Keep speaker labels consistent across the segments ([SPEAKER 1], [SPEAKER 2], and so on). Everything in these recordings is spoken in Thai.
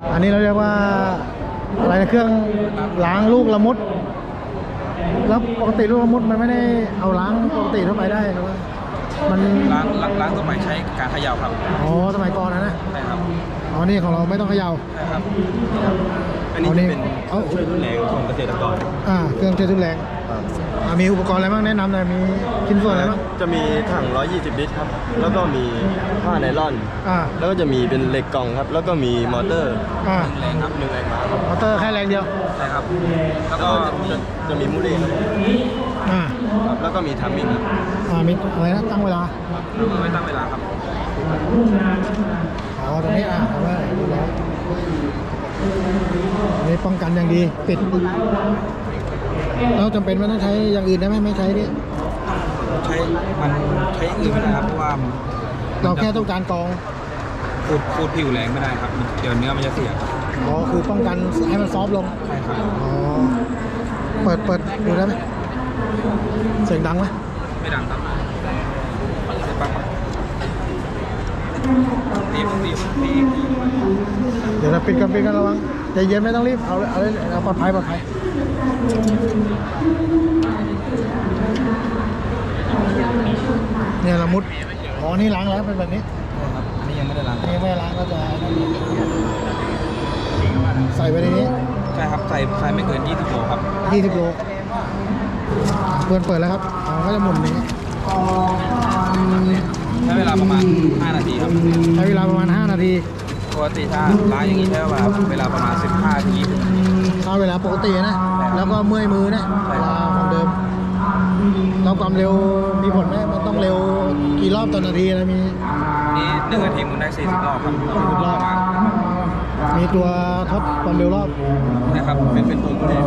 [SPEAKER 1] อันนี้เราเรียกว่าอะไรนะเครื่องล้างลูกละมุด แล้วปกติลูกละมุดมันไม่ได้เอาล้างปกติทั่วไปได้หรือว่ามัน
[SPEAKER 2] ล้างล้างล้างตัวใหม่ใช้การเขย่าครับ
[SPEAKER 1] อ๋อสมัยก่อนนะนะ
[SPEAKER 2] ใช่ครับ
[SPEAKER 1] อ๋อนี่ของเราไม่ต้องเขย่า
[SPEAKER 2] ใช่ครับ
[SPEAKER 3] อันนี้จะเป็น
[SPEAKER 1] เอา
[SPEAKER 3] ช่วยรุนแรงของเกษตรกร
[SPEAKER 1] อ่าเครื่องเททุนแรง อ่ามีอุปกรณ์อะไรบ้างแนะนำหน่อยมีชิ้นส่วนอะไรบ้าง
[SPEAKER 3] จะมีถัง 120 ลิตรครับ แล้วก็มีผ้าไนล่อน
[SPEAKER 1] อ่า
[SPEAKER 3] แล้วก็จะมีเป็นเหล็กกล่องครับ แล้วก็มีมอเตอร์
[SPEAKER 1] อ่า
[SPEAKER 3] แรงครับหนึ่งแรงม้าครับ
[SPEAKER 1] มอเตอร์แค่แรงเดียว
[SPEAKER 2] ใช่ครับ แล้ว
[SPEAKER 3] แล้ว
[SPEAKER 2] ก็
[SPEAKER 3] ก็จะจะมีมูเร่ครับ
[SPEAKER 1] อ่า
[SPEAKER 3] ครับแล้วก็มีทัมมิ่งครับ
[SPEAKER 1] อ่ามีอะไรนะตั้งเวลา
[SPEAKER 2] เราไม่ตั้งเวลาครับ
[SPEAKER 1] อ๋อตรงนี้อ่าเอาไว้ดูแล้วอันนี้ป้องกันอย่างดีปิด แล้วจำเป็นว่าต้องใช้อย่างอื่นได้ไหมไม่ใช้ดิ
[SPEAKER 2] ใช้มันใช้อย่างอื่นไม่ได้ครับเพราะว่า
[SPEAKER 1] เราแค่ต้องการกรอง
[SPEAKER 2] ขูดขูดผิวแรงไม่ได้ครับเดี๋ยวเนื้อมันจะเสียครับ
[SPEAKER 1] อ๋อคือป้องกันให้มันซอฟต์ลง
[SPEAKER 2] ใช่ครับ
[SPEAKER 1] อ๋อเปิดเปิดดูได้ไหมเสียงดังไหม
[SPEAKER 2] ไม่ดังครับเสร็จปั๊บครับตีตีตี
[SPEAKER 1] เดี๋ยวเราปิดกันปิดกันระวังใจเย็นไม่ต้องรีบเอาเลยเอาเลยเอาปลอดภัยปลอดภัย เนี่ยละมุดอ๋อนี่ล้างแล้วเป็นแบบนี้
[SPEAKER 2] ครับอันนี้ยังไม่ได้ล้าง
[SPEAKER 1] อันนี้ไม่ล้างก็จะใส่ไปในนี้
[SPEAKER 2] ใช่ครับใส่ใส่ไม่เกิน20โลครับ
[SPEAKER 1] 20โลเปิดเปิดแล้วครับอ๋อก็จะหมุนอย่างนี้
[SPEAKER 2] ใช้เวลาประมาณ 5 นาทีครับ
[SPEAKER 1] ใช้เวลาประมาณ 5 นาที
[SPEAKER 2] ปกติถ้าล้างอย่างนี้ใช้เวลาเวลาประมาณ 15ถึง20นาที
[SPEAKER 1] ถ้าเวลาปกตินะ แล้วก็เมื่อยมือนะเวลาของเดิมแล้วความเร็วมีผลไหมมันต้องเร็วกี่รอบต่อนาทีนะมี
[SPEAKER 2] อันนี้หนึ่งนาทีหมุนได้ 40 รอบครับ
[SPEAKER 1] 40รอบมีตัวทดความเร็วรอบ
[SPEAKER 2] นะครับ เป็นเป็นปุ่มเลย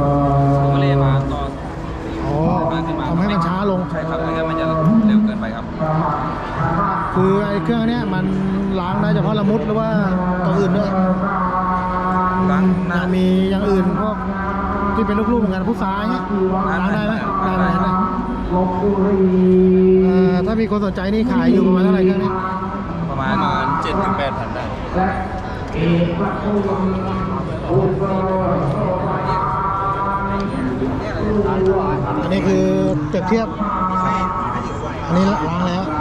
[SPEAKER 2] ปุ่มเลยมาต่อ
[SPEAKER 1] อ๋อ
[SPEAKER 2] มาขึ้นมา
[SPEAKER 1] ทำให้มันช้าลง
[SPEAKER 2] ใช่ครับไม่งั้นมันจะเร็วเกินไปครับ
[SPEAKER 1] คือไอ้เครื่องเนี้ยมันล้างได้เฉพาะละมุดหรือว่าตัวอื่นด้วย
[SPEAKER 2] ล้างหน้า
[SPEAKER 1] ยังมีอย่างอื่นพวกที่เป็นลูกๆเหมือนกันพุทราเงี้ยล้างได้ไหมได้ไหมได้เอ่อถ้ามีคนสนใจนี่ขายอยู่ประมาณเท่าไหร่เครื่องนี้
[SPEAKER 2] ประมา
[SPEAKER 3] ป
[SPEAKER 2] ณ
[SPEAKER 3] ระมาณ7ถึง8พันได้
[SPEAKER 1] อันนี้คือเปรียบเทียบ อันนี้ล้างแล้ว
[SPEAKER 2] ใช่ครับ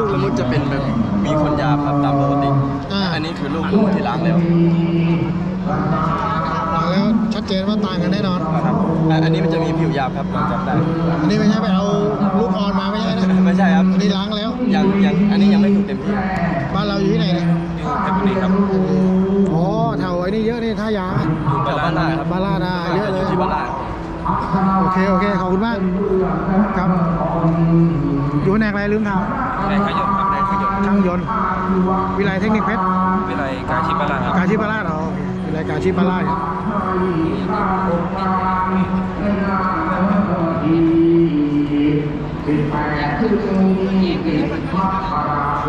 [SPEAKER 3] ลูกละมุดจะเป็นแบบมีคนหยาบครับตามปกติ
[SPEAKER 1] อ่า
[SPEAKER 3] อันนี้คือลูกละมุดที่ล้างแล้ว
[SPEAKER 1] ล้างแล้วชัดเจนว่าต่างกันแน่นอน
[SPEAKER 2] ครับ
[SPEAKER 3] อะอันนี้มันจะมีผิวหยาบครับเราจับได้
[SPEAKER 1] อันนี้ไม่ใช่ไปเอาลูกอ่อนมาไม่ใช่นะ
[SPEAKER 3] ไม่ใช่ครับ
[SPEAKER 1] อันนี้ล้างแล้ว
[SPEAKER 3] ยังยังอันนี้ยังไม่ถูกเต็มที่
[SPEAKER 1] บ้านเราอยู่ที่ไหนเนี่ย
[SPEAKER 2] อยู่เพชรบุรีครับ
[SPEAKER 1] อ๋อแถวไอ้นี่เยอะนี่ท่ายาง
[SPEAKER 3] แถวบ้านลาดครับ
[SPEAKER 1] บ้านลาดอะเยอะเลย
[SPEAKER 3] ที่บ้านลาด
[SPEAKER 1] โอเค โอเค ขอบคุณมาก ครับ อยู่แผนกอะไรลืมถาม
[SPEAKER 2] วิครับวิยนต์
[SPEAKER 1] ช่างยนต์ วิไลเทคนิคเพชร
[SPEAKER 2] วิไลกาชิบาราชครับ
[SPEAKER 1] กาชิบาราชเหรอวิไลกาชิบาราเป็นแปดที่มีเกิดพระราช